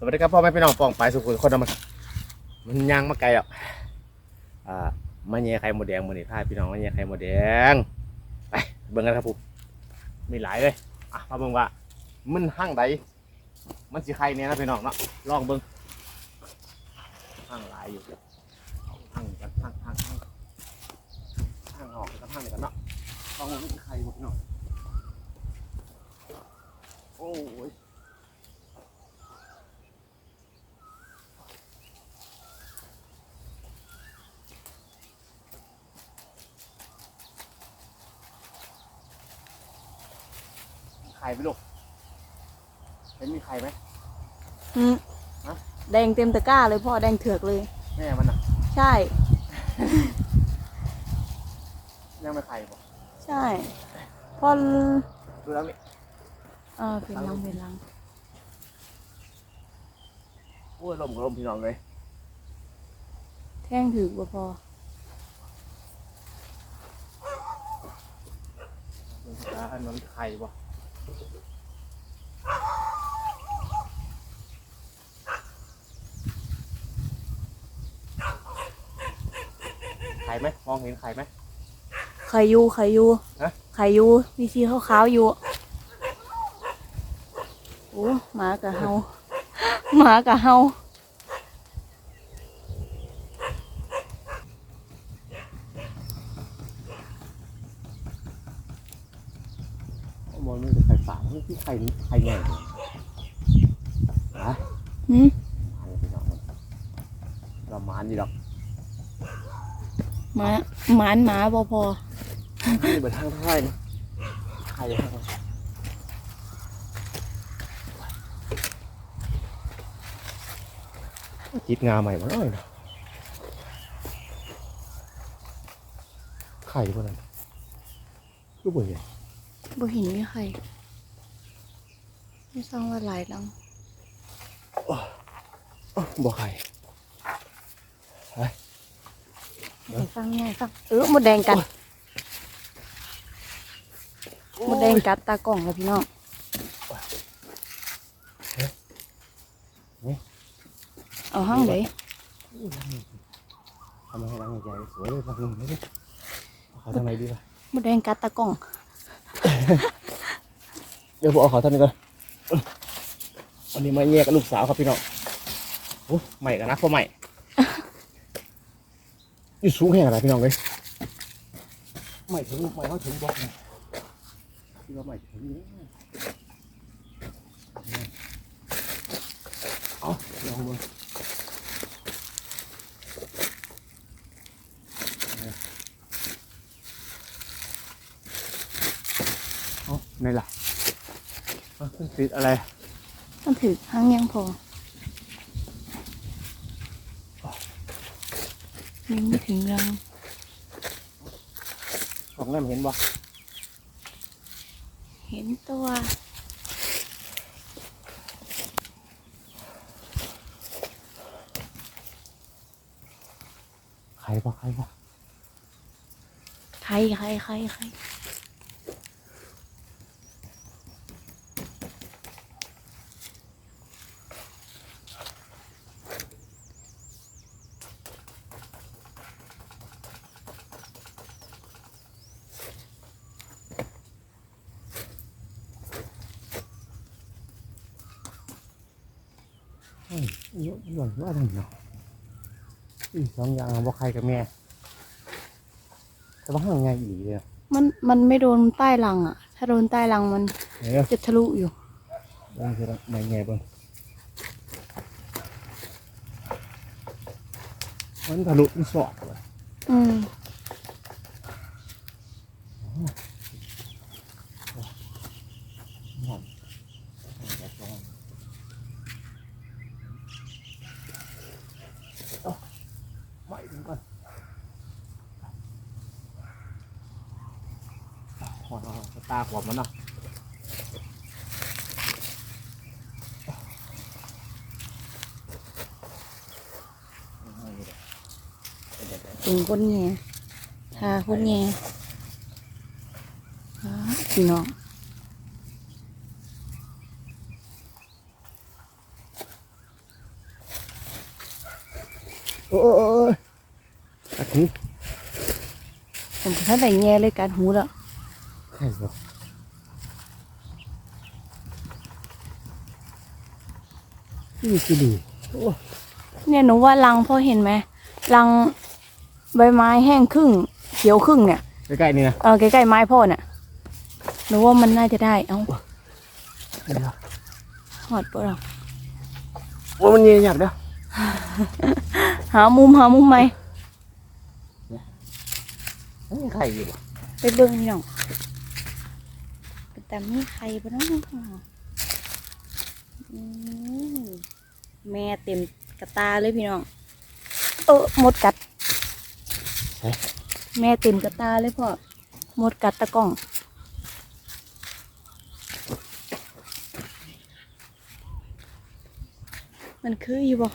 สวัสดีครับพ่อแม่พี่น้องปองไปสุขุมคนามันมันย่างมาไกลอะอ่ามาเย่ยไข่หมดแดงมือนี่พาพี่น้องมาเย่ยไข่หมดแดงไปเบิ่งกันครับผมมีหลายเลยอะมาเบิ่งว่า มันห้างใดมันสิไข่เนี่ยนะพี่น้องเนาะลองเบิ่งห้างหลายอยู่เอาห้างกันห้างห้างห้างห้างออกกันห้างเดียวกันเนาะลองเบิ่งมันสิไข่บ่พี่น้องโอ้ย ข่ไหมลูกเห็นมีไข่ไหม อืมฮะ แดงเต็มตะกร้าเลยพ่อแดงเถือกเลย แม่มันอะใช่ ยังไม่ไข่บ่ใช่พ่อดูแล้วนี่เออเป็นลังเป็นลังโอ้ยลมกับลมพี่น้องเลยแท่งถือบ่พอมันจะอันนั้นไข่บ่ ไข่ไหมมองเห็นไข่ไหม ไข่ยูไข่ยูฮะ ไข่ยูมีสีขาวๆอยู่โอ้หมากับเฮาหมากับเฮา มองมันจะไข่ฝามั นคือไข่นี้ไข่ใหญ่นะหืมอันนี้พี่น้องมันเรามานอยู่ดอกหมาหมานหมาบ่พอนี่เป็นทางเท่าไหร่นี่ไข่ทางคิดงาใหม่มาหน่อยนะไข่พวกนั้นก็บ่ใหญ่บ่เห็นมีไข่ ไม่สร้างว่าหลายลังอ้าวบ่ไข่ไข่ฟังง่ายฟังเออหมดแดงกันหมดแดงกัดตากล่องแล้วพี่น้องเอาห้างเลยทำให้รังใหญ่สวยเลยรังหนึ่งเลยเอาเขาทำไมดีล่ะหมดแดงกัดตากล่อง เดี๋ยวผมเอาเขาทำนี่ก่อน อันนี้มาแยกกับลูกสาวครับพี่น้องโอ้ใหม่กันนะพ่อใหม่อยู่สูงแค่ไหนพี่น้องเลยใหม่ถึงใหม่เขาถึงบอกนะที่ว่าใหม่ถึงนี่เอาลองดูเอาในหลัก เอาขึ้นติดอะไรต้องถือห้างยังพอยังไม่ถึงรังของนั่นเห็นบ่เห็นตัวใครบ่ใครบ่ใครใครใครใคร เฮ้ยเยอะหย่อนว่าทำเนาะอีกสองอย่างบ่ใครกับแม่แต่ว่าห่างไงอีหลีเลยอะมันมันไม่โดนใต้รังอะ ถ้าโดนใต้รังมันเดี๋ยวจะทะลุอยู่เบิ่งคือไม่ไงเบิ่งมันทะลุมันสอดเลยอืมหอมเอา ไม่ถึงก่อนขอตาขวบมันเนาะถึงคนแง่ทาคนแง่อ้าพี่น้องโอ้โอ้ ผมท่านแต่แง่เลยการหูแล้วใช่บ่นี่คือดีโอ้เนี่ยหนูว่ารังพ่อเห็นไหมรังใบไม้แห้งครึ่ง เขียวครึ่งเนี่ยใกล้ๆนี่นะเออใกล้ๆไม้พ่อน่ะหนูว่ามันน่าจะได้เอ้าหอดปะเราโอ้มันเย็นอยากเด้อหามุมหามุมไหม นี่ไข่อยู่บ่ไปเบิ่งพี่น้องแต่มีใครปะเน้องแม่เต็มกระตาเลยพี่น้อง เออหมดกัด แม่เต็มกระตาเลยพ่อหมดกัดตะกล้องมันคืออยู่บ่